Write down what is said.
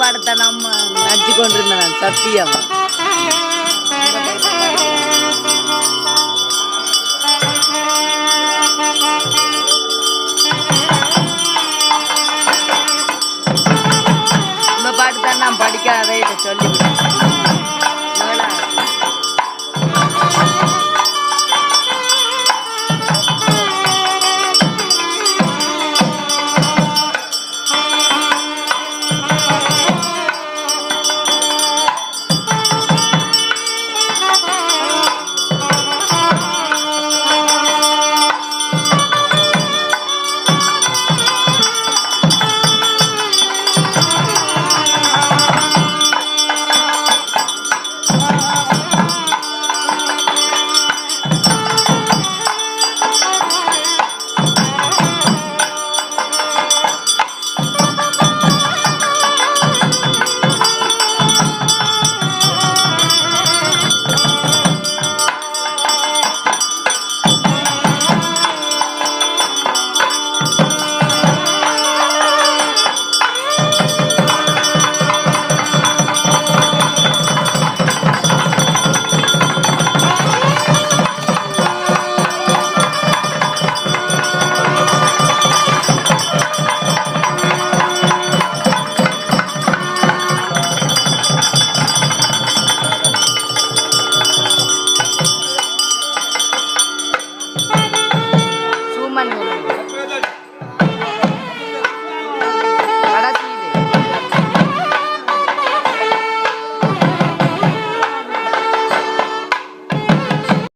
பாடத்தனம் நடிச்சுக்கொண்டிருந்தேன் கொண்டிருந்தேன் சத்தியம் இந்த பாட்டு தான் நான் படிக்காதே இதை சொல்லி